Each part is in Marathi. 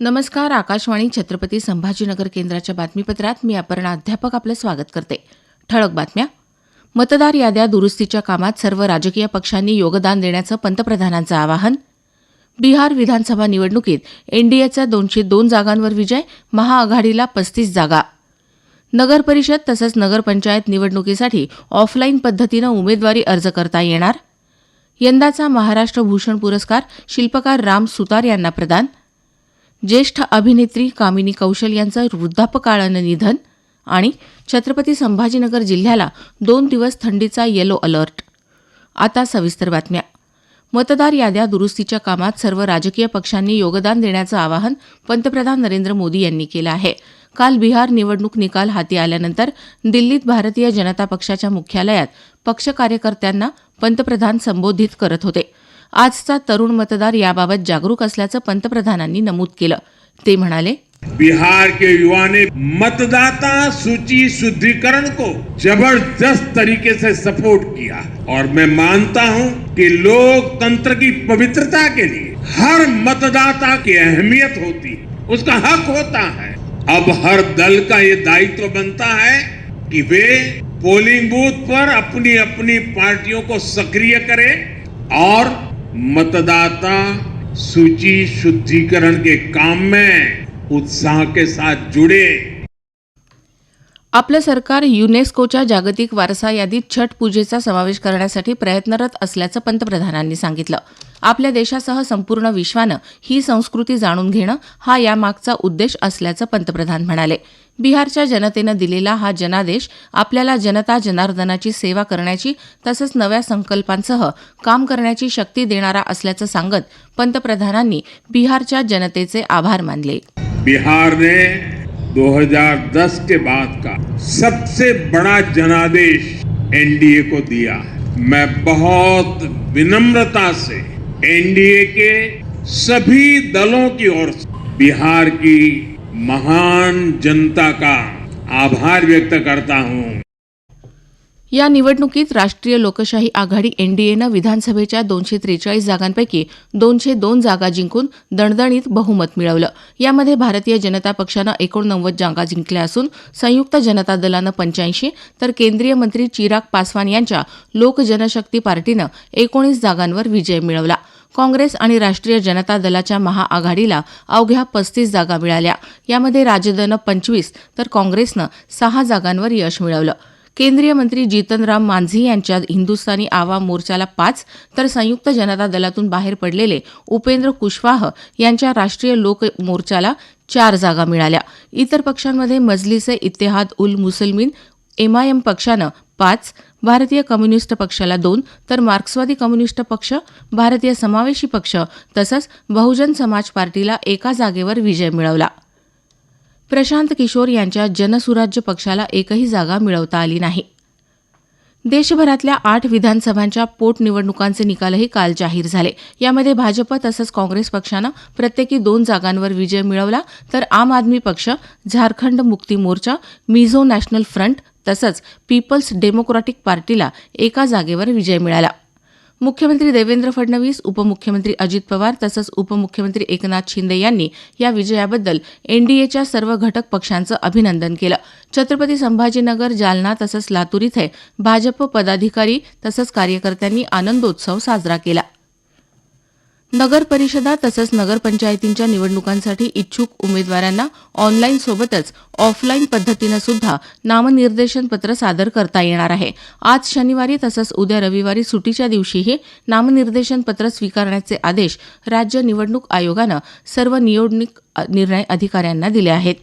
नमस्कार आकाशवाणी छत्रपती संभाजीनगर केंद्राच्या बातमीपत्रात मी अपर्णा अध्यापक आपलं स्वागत करते. ठळक बातम्या. मतदार याद्या दुरुस्तीच्या कामात सर्व राजकीय पक्षांनी योगदान देण्याचं पंतप्रधानांचं आवाहन. बिहार विधानसभा निवडणुकीत एनडीएचा दोनशे दोन जागांवर विजय महाआघाडीला पस्तीस जागा. नगर परिषद तसंच नगरपंचायत निवडणुकीसाठी ऑफलाईन पद्धतीनं उमेदवारी अर्ज करता येणार? यंदाचा महाराष्ट्र भूषण पुरस्कार शिल्पकार राम सुतार यांना प्रदान. ज्येष्ठ अभिनेत्री कामिनी कौशल यांचं वृद्धापकाळानं निधन आणि छत्रपती संभाजीनगर जिल्ह्याला दोन दिवस थंडीचा येलो अलर्ट आता सविस्तर बातम्या. मतदार याद्या दुरुस्तीच्या कामात सर्व राजकीय पक्षांनी योगदान देण्याचं आवाहन पंतप्रधान नरेंद्र मोदी यांनी केलं आहे. काल बिहार निवडणूक निकाल हाती आल्यानंतर दिल्लीत भारतीय जनता पक्षाच्या मुख्यालयात पक्ष कार्यकर्त्यांना पंतप्रधान संबोधित करत होते. आजचा तरुण मतदार याबाबत जागरूक असल्याचं पंतप्रधानांनी नमूद केलं. ते म्हणाले बिहार के युवा ने मतदाता सूची शुद्धिकरण को जबरदस्त तरीके से सपोर्ट किया और मैं मानता हूं कि लोकतंत्र की पवित्रता के लिए हर मतदाता की अहमियत होती है उसका हक होता है। अब हर दल का ये दायित्व बनता है कि वे पोलिंग बूथ पर अपनी अपनी पार्टियों को सक्रिय करें और मतदाता सूची शुद्धिकरण के काम में उत्साह के साथ जुड़े। आपलं सरकार युनेस्कोच्या जागतिक वारसा यादीत छठ पूजेचा समावेश करण्यासाठी प्रयत्नरत असल्याचं पंतप्रधानांनी सांगितलं. आपल्या देशासह संपूर्ण विश्वानं ही संस्कृती जाणून घेणं हा यामागचा उद्देश असल्याचं पंतप्रधान म्हणाले. बिहारच्या जनतेनं दिलेला हा जनादेश आपल्याला जनता जनार्दनाची सेवा करण्याची तसंच नव्या संकल्पांसह काम करण्याची शक्ती देणारा असल्याचं सांगत पंतप्रधानांनी बिहारच्या जनतेचे आभार मानले. बिहार ने 2010 के बाद का सबसे बड़ा जनादेश एनडीए को दिया है। मैं बहुत विनम्रता से एनडीए के सभी दलों की ओर से बिहार की महान जनता का आभार व्यक्त करता हूँ। या निवडणुकीत राष्ट्रीय लोकशाही आघाडी एनडीएनं विधानसभेच्या दोनशे त्रेचाळीस जागांपैकी दोनशे दोन जागा जिंकून दणदणीत बहुमत मिळवलं. यामध्ये भारतीय जनता पक्षानं एकोणनव्वद जागा जिंकल्या असून संयुक्त जनता दलानं पंच्याऐंशी तर केंद्रीय मंत्री चिराग पासवान यांच्या लोक जनशक्ती पार्टीनं एकोणीस जागांवर विजय मिळवला. काँग्रेस आणि राष्ट्रीय जनता दलाच्या महाआघाडीला अवघ्या पस्तीस जागा मिळाल्या. यामध्ये राजदनं पंचवीस तर काँग्रेसनं सहा जागांवर यश मिळवलं. केंद्रीय मंत्री जीतनराम मांझी यांच्या हिंदुस्थानी आवाम मोर्चाला पाच तर संयुक्त जनता दलातून बाहेर पडलेले उपेंद्र कुशवाह यांच्या राष्ट्रीय लोक मोर्चाला चार जागा मिळाल्या. इतर पक्षांमध्ये मजलिसे इत्तेहाद उल मुसलमीन एमआयएम पक्षानं पाच भारतीय कम्युनिस्ट पक्षाला दोन तर मार्क्सवादी कम्युनिस्ट पक्ष भारतीय समावेशी पक्ष तसंच बहुजन समाज पार्टीला एका जागेवर विजय मिळवला. प्रशांत किशोर यांच्या जनसुराज्य पक्षाला एकही जागा मिळवता आली नाही. देशभरातल्या आठ विधानसभांच्या पोटनिवडणुकांचे निकालही काल जाहीर झाले. यामध्ये भाजप तसंच काँग्रेस पक्षानं प्रत्येकी दोन जागांवर विजय मिळवला तर आम आदमी पक्ष झारखंड मुक्ती मोर्चा मिझो नॅशनल फ्रंट तसंच पीपल्स डेमोक्रॅटिक पार्टीला एका जागेवर विजय मिळाला. मुख्यमंत्री देवेंद्र फडणवीस उपमुख्यमंत्री अजित पवार तसंच उपमुख्यमंत्री एकनाथ शिंदे यांनी या विजयाबद्दल एनडीएच्या सर्व घटक पक्षांचं अभिनंदन केलं. छत्रपती संभाजीनगर जालना तसंच लातूर इथे भाजप पदाधिकारी तसंच कार्यकर्त्यांनी आनंदोत्सव साजरा केला. नगर परिषदा तसंच नगरपंचायतींच्या निवडणुकांसाठी इच्छुक उमेदवारांना ऑनलाईन सोबतच ऑफलाईन पद्धतीनं सुद्धा नामनिर्देशन पत्र सादर करता येणार आहे. आज शनिवारी तसंच उद्या रविवारी सुटीच्या दिवशीही नामनिर्देशन पत्र स्वीकारण्याचे आदेश राज्य निवडणूक आयोगानं सर्व निवडणूक निर्णय अधिकाऱ्यांना दिले आहेत.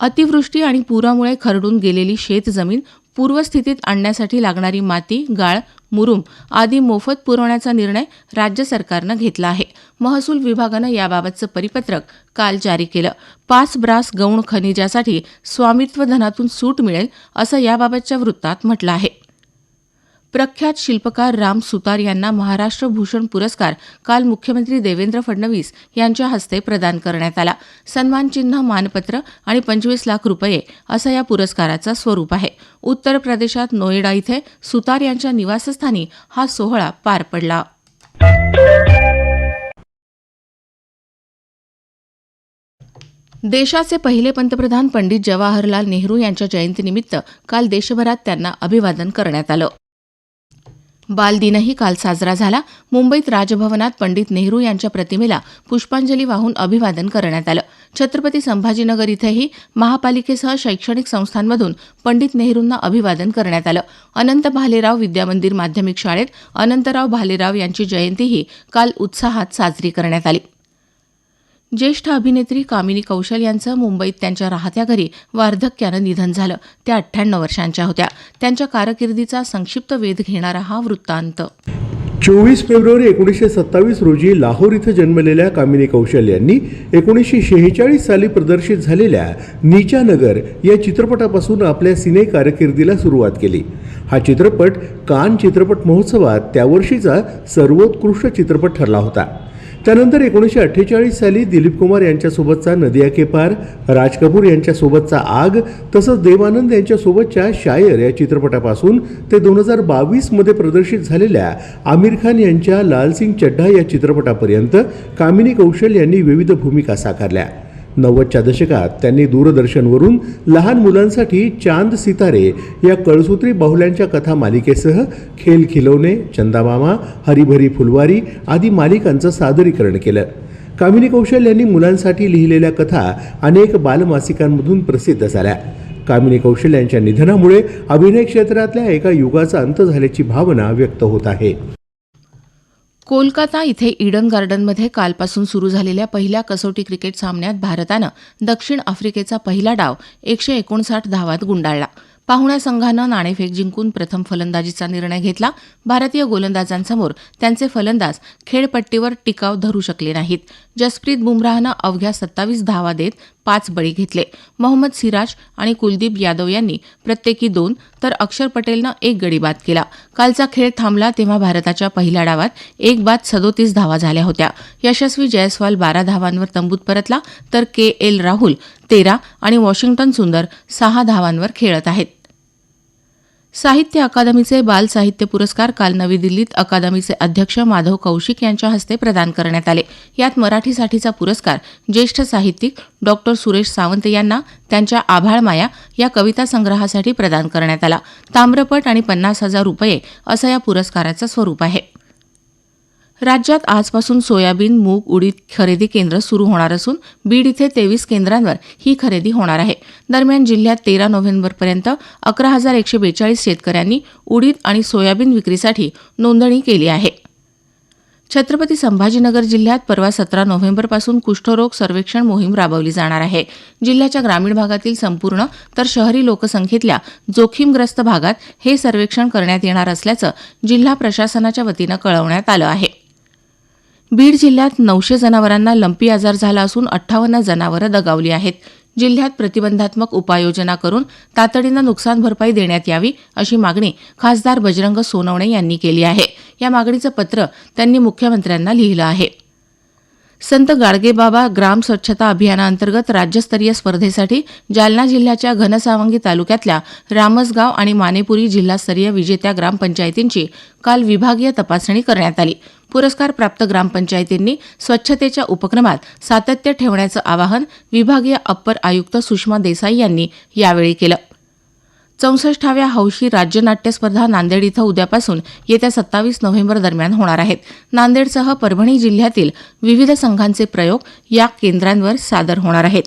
अतिवृष्टी आणि पुरामुळे खरडून गेलेली शेतजमीन पूर्वस्थितीत आणण्यासाठी लागणारी माती गाळ मुरुम आदी मोफत पुरवण्याचा निर्णय राज्य सरकारनं घेतला आहे. महसूल विभागानं याबाबतचं परिपत्रक काल जारी केलं. पाच ब्रास गौण खनिजासाठी स्वामित्व धनातून सूट मिळेल असं याबाबतच्या वृत्तात म्हटलं आहे. प्रख्यात शिल्पकार राम सुतार यांना महाराष्ट्र भूषण पुरस्कार काल मुख्यमंत्री देवेंद्र फडणवीस यांच्या हस्ते प्रदान करण्यात आला. सन्मानचिन्ह मानपत्र आणि पंचवीस लाख रुपये असं या पुरस्काराचं स्वरूप आहे. उत्तर प्रदेशात नोएडा इथे सुतार यांच्या निवासस्थानी हा सोहळा पार पडला. देशाचे पहिले पंतप्रधान पंडित जवाहरलाल नेहरू यांच्या जयंतीनिमित्त काल देशभरात त्यांना अभिवादन करण्यात आलं. बालदिनही काल साजरा झाला. मुंबईत राजभवनात पंडित नेहरू यांच्या प्रतिमेला पुष्पांजली वाहून अभिवादन करण्यात आलं. छत्रपती संभाजीनगर इथंही महापालिकेसह शैक्षणिक संस्थांमधून पंडित नेहरूंना अभिवादन करण्यात आलं. अनंत भालेराव विद्यामंदिर माध्यमिक शाळेत अनंतराव भालेराव यांची जयंतीही काल उत्साहात साजरी करण्यात आली. ज्येष्ठ अभिनेत्री कामिनी कौशल यांचं मुंबईत त्यांच्या राहत्या घरी वार्धक्यानं निधन झालं. त्या अठ्ठ्याण्णव वर्षांच्या होत्या. त्यांच्या कारकिर्दीचा संक्षिप्त वेध घेणारा हा वृत्तांत. चोवीस फेब्रुवारी एकोणीसशे सत्तावीस रोजी लाहोर इथं जन्मलेल्या कामिनी कौशल यांनी एकोणीसशे शेहेचाळीस साली प्रदर्शित झालेल्या नीचानगर या चित्रपटापासून आपल्या सिने कारकिर्दीला सुरुवात केली. हा चित्रपट कान चित्रपट महोत्सवात त्या वर्षीचा सर्वोत्कृष्ट चित्रपट ठरला होता. त्यानंतर एकोणीसशे अठ्ठेचाळीस साली दिलीप कुमार यांच्यासोबतचा नदिया के पार राज कपूर यांच्यासोबतचा आग तसंच देवानंद यांच्यासोबतच्या शायर या चित्रपटापासून ते दोन हजार बावीसमध्ये प्रदर्शित झालेल्या आमिर खान यांच्या लालसिंग चड्ढा या चित्रपटापर्यंत कामिनी कौशल यांनी विविध भूमिका साकारल्या. नव्वदच्या दशकात त्यांनी दूरदर्शनवरून लहान मुलांसाठी चांद सितारे या कळसूत्री बाहुल्यांच्या कथा मालिकेसह खेल खिलवणे चंदामामा हरिभरी फुलवारी आदी मालिकांचं सादरीकरण केलं. कामिनी कौशल यांनी मुलांसाठी लिहिलेल्या कथा अनेक बालमासिकांमधून प्रसिद्ध झाल्या. कामिनी कौशल यांच्या निधनामुळे अभिनय क्षेत्रातल्या एका युगाचा अंत झाल्याची भावना व्यक्त होत आहे. कोलकाता इथे ईडन गार्डनमध्ये कालपासून सुरू झालेल्या पहिल्या कसोटी क्रिकेट सामन्यात भारतानं दक्षिण आफ्रिकेचा पहिला डाव एकशे एकोणसाठ धावात गुंडाळला. पाहुण्या संघानं नाणेफेक जिंकून प्रथम फलंदाजीचा निर्णय घेतला. भारतीय गोलंदाजांसमोर त्यांचे फलंदाज खेळपट्टीवर टिकाव धरू शकले नाहीत. जसप्रीत बुमराहनं अवघ्या सत्तावीस धावा देत पाच बळी घेतले. मोहम्मद सिराज आणि कुलदीप यादव यांनी प्रत्येकी दोन तर अक्षर पटेलनं एक गडी बाद केला. कालचा खेळ थांबला तेव्हा भारताच्या पहिल्या डावात एक बाद सदोतीस धावा झाल्या होत्या. यशस्वी जयस्वाल बारा धावांवर तंबूत परतला तर के एल राहुल तेरा आणि वॉशिंग्टन सुंदर सहा धावांवर खेळत आहेत. साहित्य अकादमीचे बाल साहित्य पुरस्कार काल नवी दिल्लीत अकादमीचे अध्यक्ष माधव कौशिक यांच्या हस्ते प्रदान करण्यात आले. यात मराठीसाठीचा पुरस्कार ज्येष्ठ साहित्यिक डॉक्टर सुरेश सावंत यांना त्यांच्या आभाळ माया या कविता संग्रहासाठी प्रदान करण्यात आला. ताम्रपट आणि पन्नास हजार रुपये असं या पुरस्काराचं स्वरूप आहे. राज्यात आजपासून सोयाबीन मूग उडीद खरेदी केंद्र सुरू होणार असून बीड इथे तेवीस केंद्रांवर ही खरेदी होणार आहे. दरम्यान जिल्ह्यात तेरा नोव्हेंबरपर्यंत अकरा हजार एकशे बेचाळीस शेतकऱ्यांनी उडीद आणि सोयाबीन विक्रीसाठी नोंदणी केली आहे. छत्रपती संभाजीनगर जिल्ह्यात परवा सतरा नोव्हेंबरपासून कुष्ठरोग सर्वेक्षण मोहीम राबवली जाणार आहे. जिल्ह्याच्या ग्रामीण भागातील संपूर्ण तर शहरी लोकसंख्येतल्या जोखीमग्रस्त भागात हे सर्वेक्षण करण्यात येणार असल्याचं जिल्हा प्रशासनाच्या वतीनं कळवण्यात आलं आहे. बीड जिल्ह्यात नऊशे जनावरांना लंपी आजार झाला असून अठ्ठावन्न जनावरं दगावली आहेत. जिल्ह्यात प्रतिबंधात्मक उपाययोजना करून तातडीनं नुकसान भरपाई देण्यात यावी अशी मागणी खासदार बजरंग सोनवणे यांनी केली आहे. या मागणीचं पत्र त्यांनी मुख्यमंत्र्यांना लिहिलं आहे. संत गाडगेबाबा ग्राम स्वच्छता अभियानांतर्गत राज्यस्तरीय स्पर्धेसाठी जालना जिल्ह्याच्या घनसावंगी तालुक्यातल्या रामसगाव आणि मानेपुरी जिल्हास्तरीय विजेत्या ग्रामपंचायतींची काल विभागीय तपासणी करण्यात आली. पुरस्कार प्राप्त ग्रामपंचायतींनी स्वच्छतेच्या उपक्रमात सातत्य ठेवण्याचं आवाहन विभागीय अप्पर आयुक्त सुषमा देसाई यांनी यावेळी केलं. चौसष्टाव्या हौशी राज्य नाट्य स्पर्धा नांदेड इथं उद्यापासून येत्या सत्तावीस नोव्हेंबर दरम्यान होणार आहेत. नांदेडसह परभणी जिल्ह्यातील विविध संघांचे प्रयोग या केंद्रांवर सादर होणार आहेत.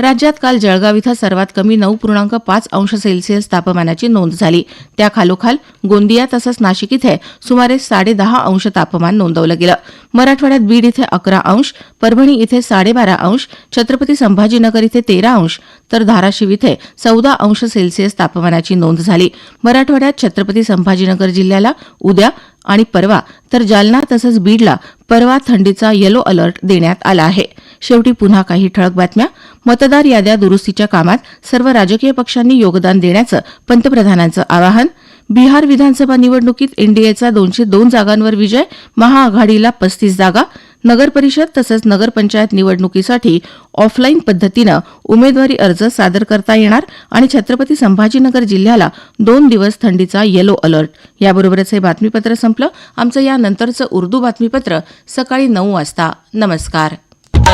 राज्यात काल जळगाव इथं सर्वात कमी नऊ पूर्णांक पाच अंश सेल्सिअस तापमानाची नोंद झाली. त्याखालोखाल गोंदिया तसंच नाशिक इथे सुमारे साडेदहा अंश तापमान नोंदवलं गेलं. मराठवाड्यात बीड इथे अकरा अंश परभणी इथे साडेबारा अंश छत्रपती संभाजीनगर इथे तेरा अंश तर धाराशिव इथे चौदा अंश सेल्सिअस तापमानाची नोंद झाली. मराठवाड्यात छत्रपती संभाजीनगर जिल्ह्याला उद्या आणि परवा तर जालना तसंच बीडला परवा थंडीचा येलो अलर्ट देण्यात आला आहे. शेवटी पुन्हा काही ठळक बातम्या. मतदार याद्या दुरुस्तीच्या कामात सर्व राजकीय पक्षांनी योगदान देण्याचं पंतप्रधानांचं आवाहन. बिहार विधानसभा निवडणुकीत एनडीएचा दोनशे दोन जागांवर विजय महाआघाडीला पस्तीस जागा. नगरपरिषद तसंच नगरपंचायत निवडणुकीसाठी ऑफलाईन पद्धतीनं उमेदवारी अर्ज सादर करता येणार आणि छत्रपती संभाजीनगर जिल्ह्याला दोन दिवस थंडीचा येलो अलर्ट याबरोबरच हे बातमीपत्र संपलं. आमचं यानंतरचं उर्दू बातमीपत्र सकाळी नऊ वाजता. नमस्कार.